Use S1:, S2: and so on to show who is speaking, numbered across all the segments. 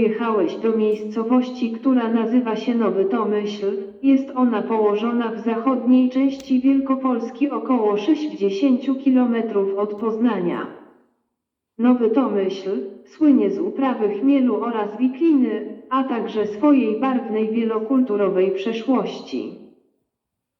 S1: Dojechałeś do miejscowości, która nazywa się Nowy Tomyśl. Jest ona położona w zachodniej części Wielkopolski około 60 km od Poznania. Nowy Tomyśl słynie z uprawy chmielu oraz wikliny, a także swojej barwnej wielokulturowej przeszłości.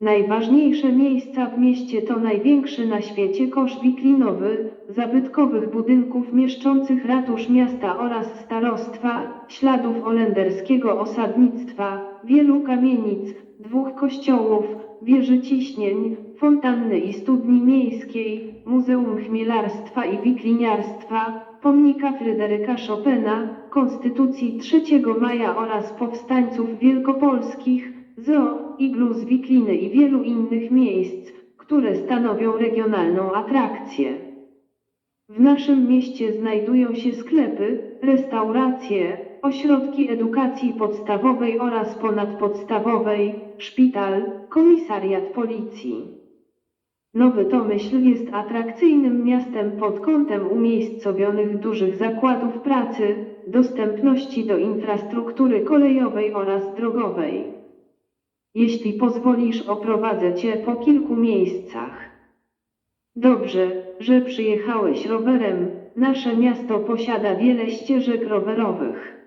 S1: Najważniejsze miejsca w mieście to największy na świecie kosz wiklinowy, zabytkowych budynków mieszczących ratusz miasta oraz starostwa, śladów holenderskiego osadnictwa, wielu kamienic, dwóch kościołów, wieży ciśnień, fontanny i studni miejskiej, Muzeum Chmielarstwa i Wikliniarstwa, pomnika Fryderyka Chopina, Konstytucji 3 maja oraz powstańców wielkopolskich, zoo, iglu z Wikliny i wielu innych miejsc, które stanowią regionalną atrakcję. W naszym mieście znajdują się sklepy, restauracje, ośrodki edukacji podstawowej oraz ponadpodstawowej, szpital, komisariat policji. Nowy Tomyśl jest atrakcyjnym miastem pod kątem umiejscowionych dużych zakładów pracy, dostępności do infrastruktury kolejowej oraz drogowej. Jeśli pozwolisz, oprowadzę cię po kilku miejscach. Dobrze, że przyjechałeś rowerem. Nasze miasto posiada wiele ścieżek rowerowych.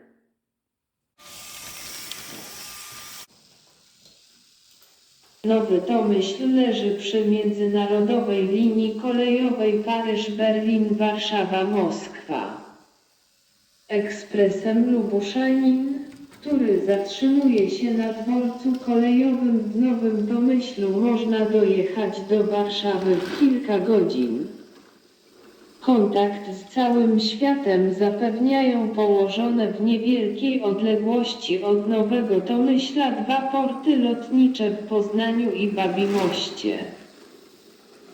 S1: Nowy Tomyśl leży przy międzynarodowej linii kolejowej Paryż-Berlin-Warszawa-Moskwa. Ekspresem Lubuszanin, który zatrzymuje się na dworcu kolejowym w Nowym Tomyślu można dojechać do Warszawy w kilka godzin. Kontakt z całym światem zapewniają położone w niewielkiej odległości od Nowego Tomyśla dwa porty lotnicze w Poznaniu i Babimoście.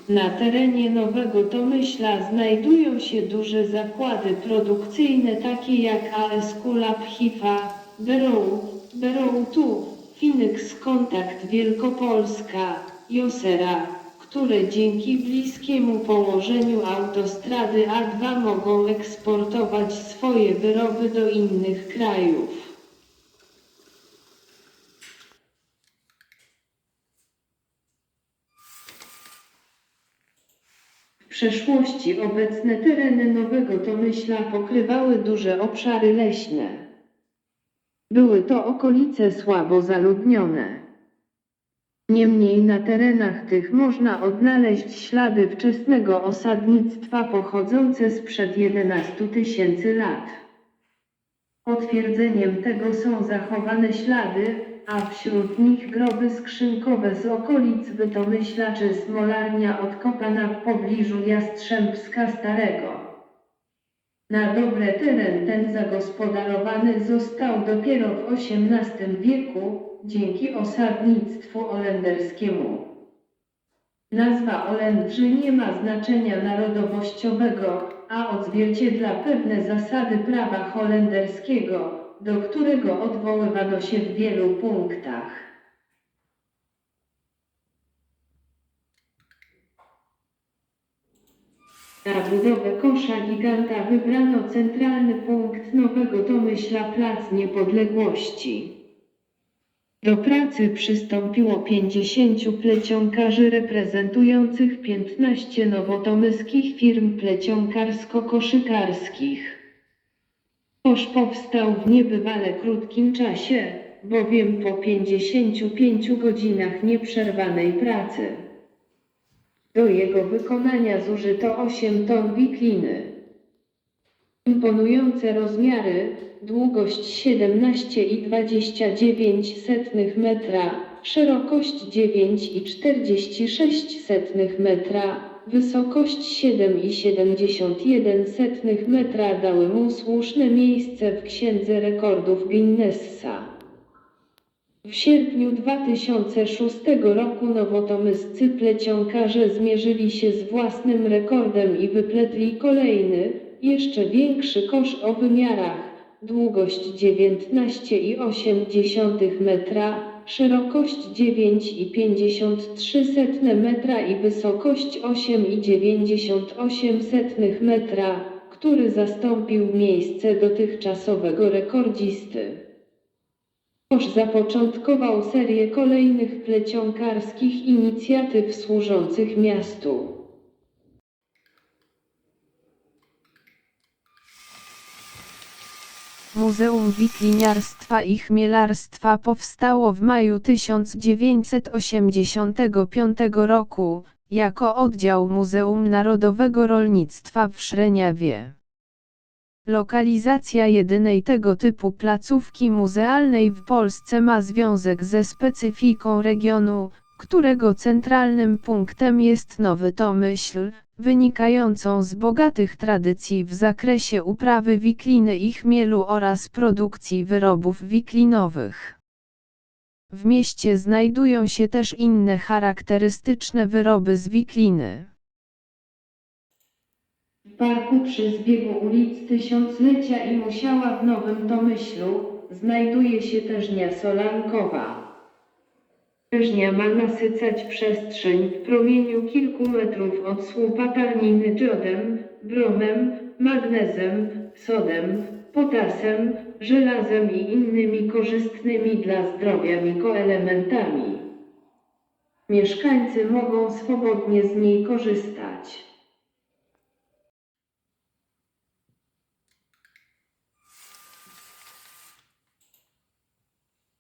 S1: Na terenie Nowego Tomyśla znajdują się duże zakłady produkcyjne takie jak ASQ Lab Hifa, Beroł, Beroł Tu, Phoenix Kontakt Wielkopolska, Josera, które dzięki bliskiemu położeniu autostrady A2 mogą eksportować swoje wyroby do innych krajów. W przeszłości obecne tereny Nowego Tomyśla pokrywały duże obszary leśne. Były to okolice słabo zaludnione. Niemniej na terenach tych można odnaleźć ślady wczesnego osadnictwa pochodzące sprzed 11 tysięcy lat. Potwierdzeniem tego są zachowane ślady, a wśród nich groby skrzynkowe z okolic Bytomyśla czy smolarnia odkopana w pobliżu Jastrzębska Starego. Na dobre teren ten zagospodarowany został dopiero w XVIII wieku, dzięki osadnictwu holenderskiemu. Nazwa Olędrzy nie ma znaczenia narodowościowego, a odzwierciedla pewne zasady prawa holenderskiego, do którego odwoływano się w wielu punktach. Na budowę kosza giganta wybrano centralny punkt Nowego Tomyśla Plac Niepodległości. Do pracy przystąpiło 50 plecionkarzy reprezentujących 15 nowotomyskich firm plecionkarsko-koszykarskich. Kosz powstał w niebywale krótkim czasie, bowiem po 55 godzinach nieprzerwanej pracy. Do jego wykonania zużyto 8 ton wikliny. Imponujące rozmiary, długość 17,29 metra, szerokość 9,46 metra, wysokość 7,71 metra dały mu słuszne miejsce w Księdze Rekordów Guinnessa. W sierpniu 2006 roku nowotomyscy plecionkarze zmierzyli się z własnym rekordem i wypletli kolejny, jeszcze większy kosz o wymiarach, długość 19,8 metra, szerokość 9,53 metra i wysokość 8,98 metra, który zastąpił miejsce dotychczasowego rekordzisty. Kosz zapoczątkował serię kolejnych plecionkarskich inicjatyw służących miastu.
S2: Muzeum Wikliniarstwa i Chmielarstwa powstało w maju 1985 roku, jako oddział Muzeum Narodowego Rolnictwa w Szreniawie. Lokalizacja jedynej tego typu placówki muzealnej w Polsce ma związek ze specyfiką regionu, którego centralnym punktem jest Nowy Tomyśl, wynikającą z bogatych tradycji w zakresie uprawy wikliny i chmielu oraz produkcji wyrobów wiklinowych. W mieście znajdują się też inne charakterystyczne wyroby z wikliny.
S1: Parku przy zbiegu ulic Tysiąclecia i Musiała w Nowym Tomyślu znajduje się teżnia solankowa. Teżnia ma nasycać przestrzeń w promieniu kilku metrów od słupa tarniny dżodem, bromem, magnezem, sodem, potasem, żelazem i innymi korzystnymi dla zdrowia mikroelementami. Mieszkańcy mogą swobodnie z niej korzystać.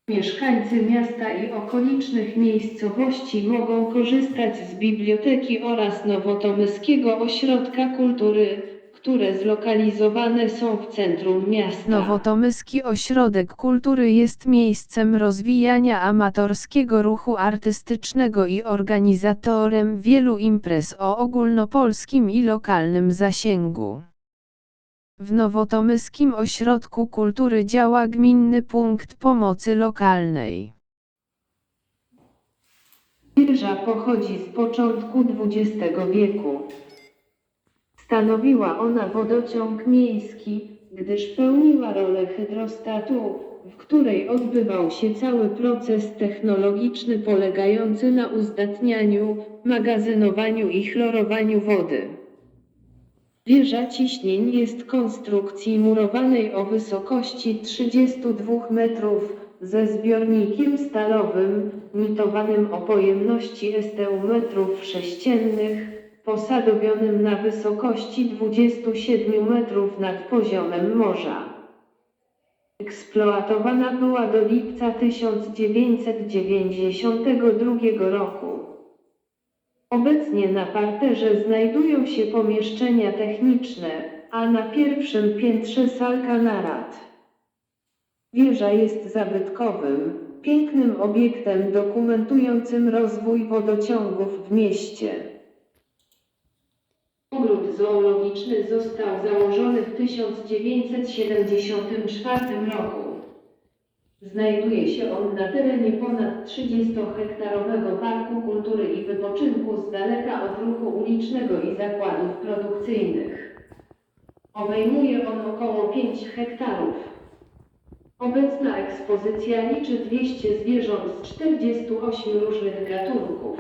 S1: Mieszkańcy miasta i okolicznych miejscowości mogą korzystać z biblioteki oraz Nowotomyskiego Ośrodka Kultury, które zlokalizowane są w centrum miasta.
S2: Nowotomyski Ośrodek Kultury jest miejscem rozwijania amatorskiego ruchu artystycznego i organizatorem wielu imprez o ogólnopolskim i lokalnym zasięgu. W Nowotomyskim Ośrodku Kultury działa Gminny Punkt Pomocy Lokalnej.
S1: Wieża pochodzi z początku XX wieku. Stanowiła ona wodociąg miejski, gdyż pełniła rolę hydrostatu, w której odbywał się cały proces technologiczny polegający na uzdatnianiu, magazynowaniu i chlorowaniu wody. Wieża ciśnień jest konstrukcji murowanej o wysokości 32 metrów, ze zbiornikiem stalowym, mitowanym o pojemności STU metrów sześciennych, posadowionym na wysokości 27 metrów nad poziomem morza. Eksploatowana była do lipca 1992 roku. Obecnie na parterze znajdują się pomieszczenia techniczne, a na pierwszym piętrze salka narad. Wieża jest zabytkowym, pięknym obiektem dokumentującym rozwój wodociągów w mieście. Ogród zoologiczny został założony w 1974 roku. Znajduje się on na terenie ponad 30-hektarowego Parku Kultury i Wypoczynku z daleka od ruchu ulicznego i zakładów produkcyjnych. Obejmuje on około 5 hektarów. Obecna ekspozycja liczy 200 zwierząt z 48 różnych gatunków.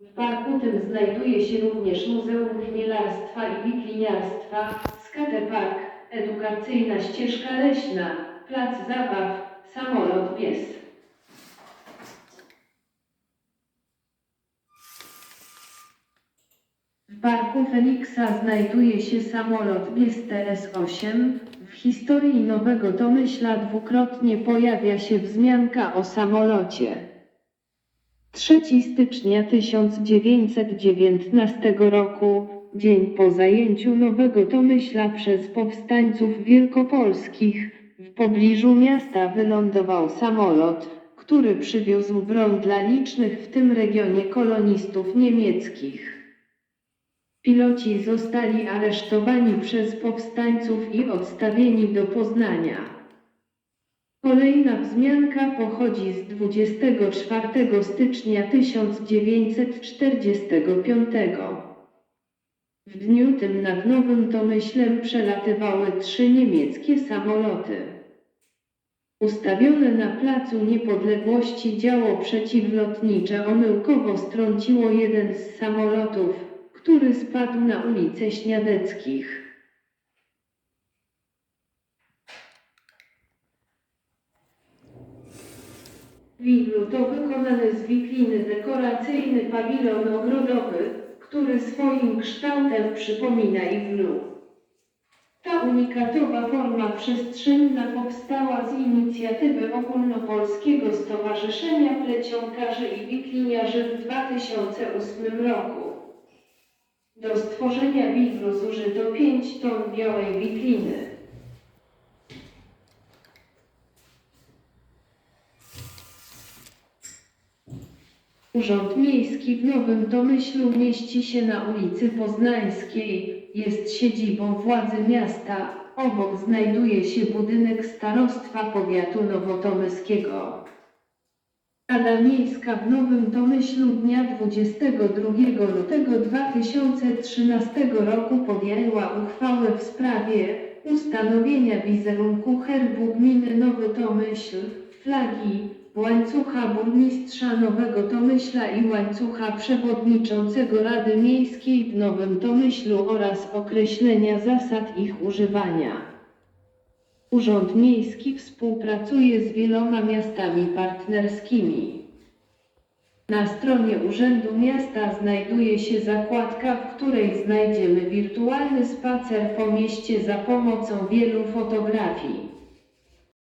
S1: W parku tym znajduje się również Muzeum Chmielarstwa i Wikliniarstwa, skatepark, edukacyjna ścieżka leśna, plac zabaw, samolot pies. W parku Feliksa znajduje się samolot Bies TS-8. W historii Nowego Tomyśla dwukrotnie pojawia się wzmianka o samolocie. 3 stycznia 1919 roku, dzień po zajęciu Nowego Tomyśla przez powstańców wielkopolskich, w pobliżu miasta wylądował samolot, który przywiózł broń dla licznych w tym regionie kolonistów niemieckich. Piloci zostali aresztowani przez powstańców i odstawieni do Poznania. Kolejna wzmianka pochodzi z 24 stycznia 1945. W dniu tym nad Nowym Domyślem przelatywały trzy niemieckie samoloty. Ustawione na Placu Niepodległości działo przeciwlotnicze omyłkowo strąciło jeden z samolotów, który spadł na ulicę Śniadeckich.
S3: W to wykonany z wikliny dekoracyjny pawilon ogrodowy, który swoim kształtem przypomina iglu. Ta unikatowa forma przestrzenna powstała z inicjatywy Ogólnopolskiego Stowarzyszenia Plecionkarzy i Wikliniarzy w 2008 roku. Do stworzenia wiglu zużyto 5 ton białej wikliny. Urząd Miejski w Nowym Tomyślu mieści się na ulicy Poznańskiej, jest siedzibą władzy miasta, obok znajduje się budynek Starostwa Powiatu Nowotomyskiego. Rada Miejska w Nowym Tomyślu dnia 22 lutego 2013 roku podjęła uchwałę w sprawie ustanowienia wizerunku herbu gminy Nowy Tomyśl, flagi, łańcucha burmistrza Nowego Tomyśla i łańcucha przewodniczącego Rady Miejskiej w Nowym Tomyślu oraz określenia zasad ich używania. Urząd Miejski współpracuje z wieloma miastami partnerskimi. Na stronie Urzędu Miasta znajduje się zakładka, w której znajdziemy wirtualny spacer po mieście za pomocą wielu fotografii.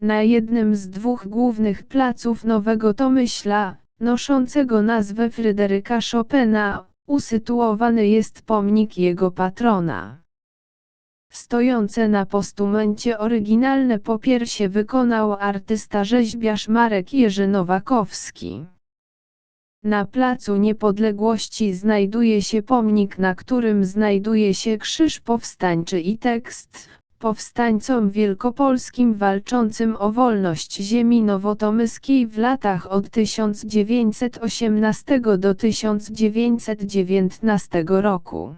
S1: Na jednym z dwóch głównych placów Nowego Tomyśla, noszącego nazwę Fryderyka Chopina, usytuowany jest pomnik jego patrona. Stojące na postumencie oryginalne popiersie wykonał artysta rzeźbiarz Marek Jerzy Nowakowski. Na Placu Niepodległości znajduje się pomnik, na którym znajduje się krzyż powstańczy i tekst powstańcom wielkopolskim walczącym o wolność ziemi nowotomyskiej w latach od 1918 do 1919 roku.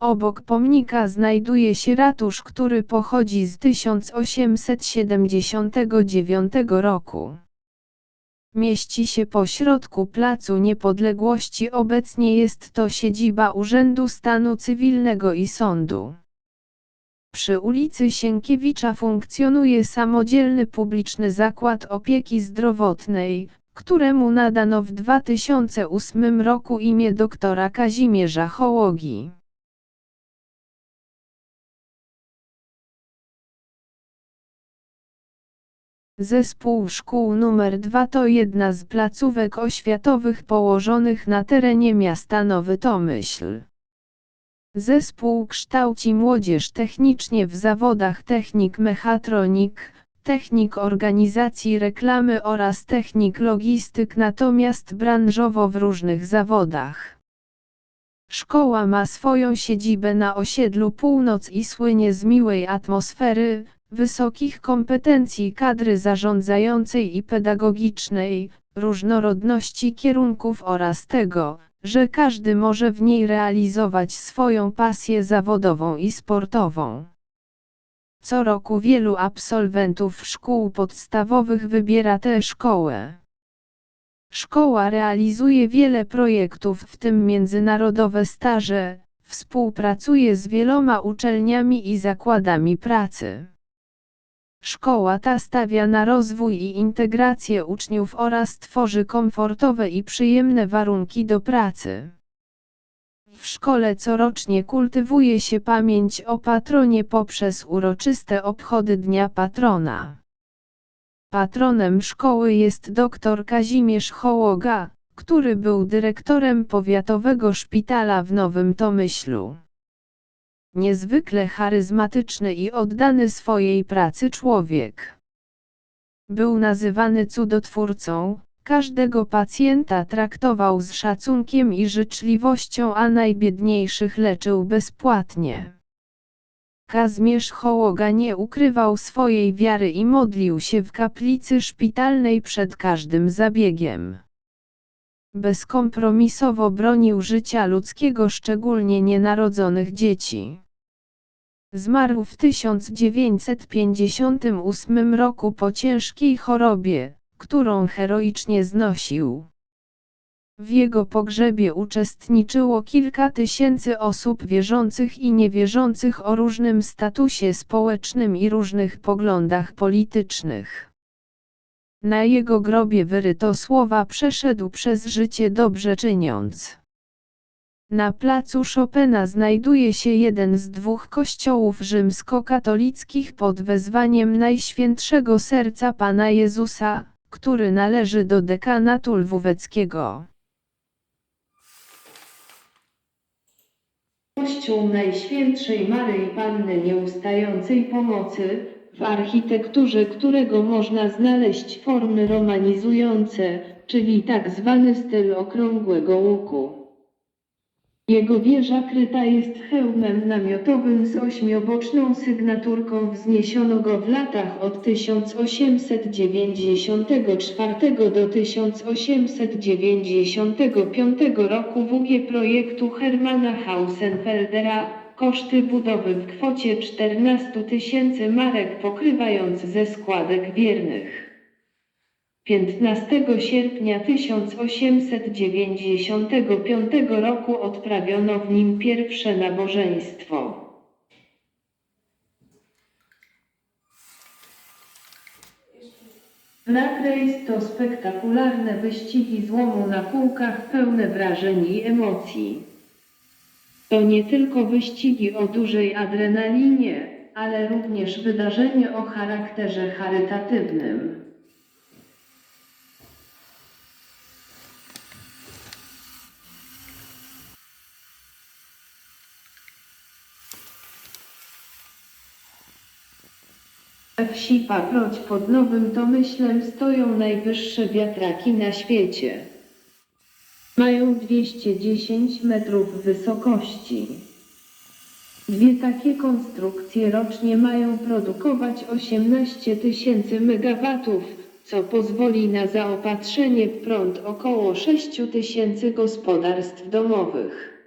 S1: Obok pomnika znajduje się ratusz, który pochodzi z 1879 roku. Mieści się pośrodku Placu Niepodległości obecnie jest to siedziba Urzędu Stanu Cywilnego i Sądu. Przy ulicy Sienkiewicza funkcjonuje samodzielny publiczny zakład opieki zdrowotnej, któremu nadano w 2008 roku imię doktora Kazimierza Hołogi. Zespół szkół nr 2 to jedna z placówek oświatowych położonych na terenie miasta Nowy Tomyśl. Zespół kształci młodzież technicznie w zawodach technik mechatronik, technik organizacji reklamy oraz technik logistyk natomiast branżowo w różnych zawodach. Szkoła ma swoją siedzibę na osiedlu Północ i słynie z miłej atmosfery, wysokich kompetencji kadry zarządzającej i pedagogicznej, różnorodności kierunków oraz tego, że każdy może w niej realizować swoją pasję zawodową i sportową. Co roku wielu absolwentów szkół podstawowych wybiera tę szkołę. Szkoła realizuje wiele projektów, w tym międzynarodowe staże, współpracuje z wieloma uczelniami i zakładami pracy. Szkoła ta stawia na rozwój i integrację uczniów oraz tworzy komfortowe i przyjemne warunki do pracy. W szkole corocznie kultywuje się pamięć o patronie poprzez uroczyste obchody Dnia Patrona. Patronem szkoły jest dr Kazimierz Hołoga, który był dyrektorem powiatowego szpitala w Nowym Tomyślu. Niezwykle charyzmatyczny i oddany swojej pracy człowiek. Był nazywany cudotwórcą, każdego pacjenta traktował z szacunkiem i życzliwością, a najbiedniejszych leczył bezpłatnie. Kazimierz Hołoga nie ukrywał swojej wiary i modlił się w kaplicy szpitalnej przed każdym zabiegiem. Bezkompromisowo bronił życia ludzkiego, szczególnie nienarodzonych dzieci. Zmarł w 1958 roku po ciężkiej chorobie, którą heroicznie znosił. W jego pogrzebie uczestniczyło kilka tysięcy osób wierzących i niewierzących o różnym statusie społecznym i różnych poglądach politycznych.
S2: Na jego grobie wyryto słowa przeszedł przez życie dobrze czyniąc. Na placu Chopina znajduje się jeden z dwóch kościołów rzymskokatolickich pod wezwaniem Najświętszego Serca Pana Jezusa, który należy do dekanatu lwóweckiego.
S1: Kościół Najświętszej Maryi Panny Nieustającej Pomocy, w architekturze którego można znaleźć formy romanizujące, czyli tak zwany styl okrągłego łuku. Jego wieża kryta jest hełmem namiotowym z ośmioboczną sygnaturką wzniesiono go w latach od 1894 do 1895 roku w projektu Hermana Hausenfeldera, koszty budowy w kwocie 14 tysięcy marek pokrywając ze składek wiernych. 15 sierpnia 1895 roku odprawiono w nim pierwsze nabożeństwo. Drag Race to spektakularne wyścigi złomu na kółkach pełne wrażeń i emocji. To nie tylko wyścigi o dużej adrenalinie, ale również wydarzenie o charakterze charytatywnym. Wsi Paproć pod Nowym Tomyślem stoją najwyższe wiatraki na świecie. Mają 210 metrów wysokości. Dwie takie konstrukcje rocznie mają produkować 18 tysięcy megawatów, co pozwoli na zaopatrzenie w prąd około 6 tysięcy gospodarstw domowych.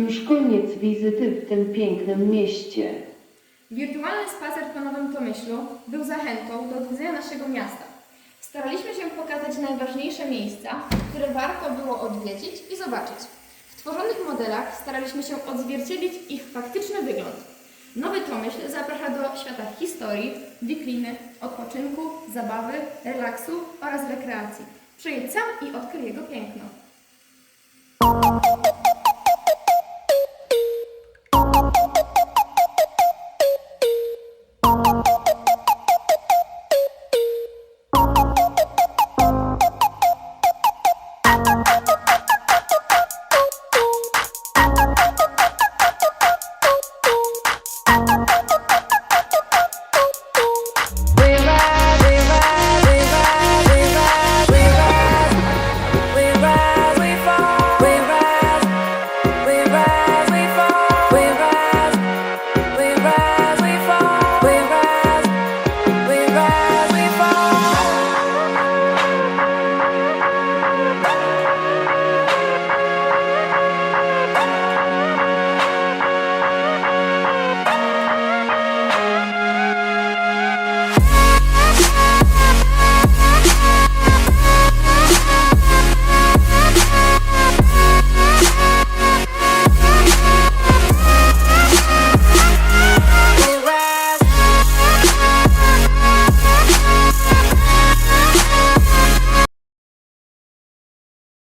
S1: Już koniec wizyty w tym pięknym mieście.
S4: Wirtualny spacer po Nowym Tomyślu był zachętą do odwiedzenia naszego miasta. Staraliśmy się pokazać najważniejsze miejsca, które warto było odwiedzić i zobaczyć. W tworzonych modelach staraliśmy się odzwierciedlić ich faktyczny wygląd. Nowy Tomyśl zaprasza do świata historii, wikliny, odpoczynku, zabawy, relaksu oraz rekreacji. Przyjedź sam i odkryj jego piękno.